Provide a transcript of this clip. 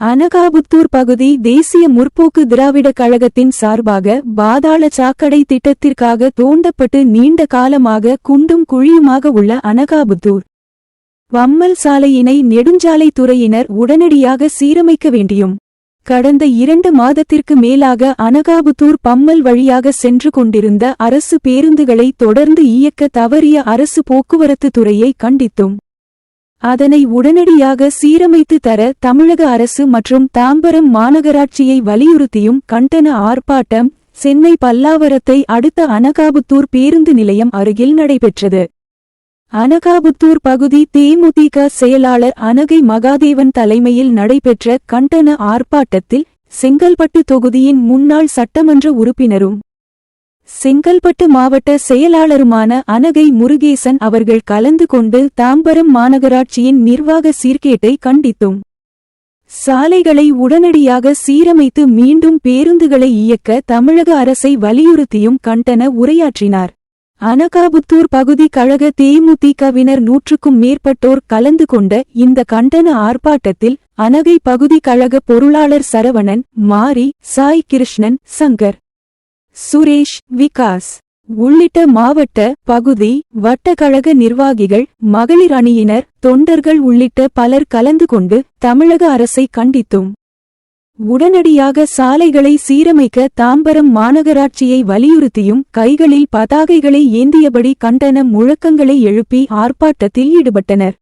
அனகாபுத்தூர் பகுதி தேசிய முற்போக்கு திராவிட கழகத்தின் சார்பாக பாதாள சாக்கடை திட்டத்திற்காக தோண்டப்பட்டு நீண்ட காலமாக குண்டும் குழியுமாக உள்ள அனகாபுத்தூர். வம்மல் சாலையினை நெடுஞ்சாலைத் துறையினர் உடனடியாக சீரமைக்க வேண்டியும் கடந்த இரண்டு மாதத்திற்கு மேலாக அனகாபுத்தூர் பம்மல் வழியாக சென்று கொண்டிருந்த அரசு பேருந்துகளை தொடர்ந்து இயக்க தவறிய அரசு போக்குவரத்து துறையை கண்டித்தும் அதனை உடனடியாக சீரமைத்து தர தமிழக அரசு மற்றும் தாம்பரம் மாநகராட்சியை வலியுறுத்தியும் கண்டன ஆர்ப்பாட்டம் சென்னை பல்லாவரத்தை அடுத்த அனகாபுத்தூர் பேருந்து நிலையம் அருகில் நடைபெற்றது. அனகாபுத்தூர் பகுதி தேமுதிக செயலாளர் அனகை மகாதேவன் தலைமையில் நடைபெற்ற கண்டன ஆர்ப்பாட்டத்தில் செங்கல்பட்டு தொகுதியின் முன்னாள் சட்டமன்ற உறுப்பினரும் செங்கல்பட்டு மாவட்ட செயலாளருமான அனகை முருகேசன் அவர்கள் கலந்து கொண்டு தாம்பரம் மாநகராட்சியின் நிர்வாக சீர்கேட்டை கண்டித்தும். சாலைகளை உடனடியாக சீரமைத்து மீண்டும் பேருந்துகளை இயக்க தமிழக அரசை வலியுறுத்தியும் கண்டன உரையாற்றினார். அனகாபுத்தூர் பகுதி கழக தேமுதிகவினர் நூற்றுக்கும் மேற்பட்டோர் கலந்து கொண்ட இந்த கண்டன ஆர்ப்பாட்டத்தில் அனகை பகுதி கழக பொருளாளர் சரவணன் மாரி சாய் கிருஷ்ணன் சங்கர் சுரேஷ் விகாஸ். உள்ளிட்ட மாவட்ட பகுதி வட்டக்கழக நிர்வாகிகள் மகளிர் அணியினர் தொண்டர்கள் உள்ளிட்ட பலர் கலந்து கொண்டு தமிழக அரசை கண்டித்தும் உடனடியாக சாலைகளை சீரமைக்க தாம்பரம் மாநகராட்சியை வலியுறுத்தியும் கைகளில் பதாகைகளை ஏந்தியபடி கண்டன முழக்கங்களை எழுப்பி ஆர்ப்பாட்டத்தில் ஈடுபட்டனர்.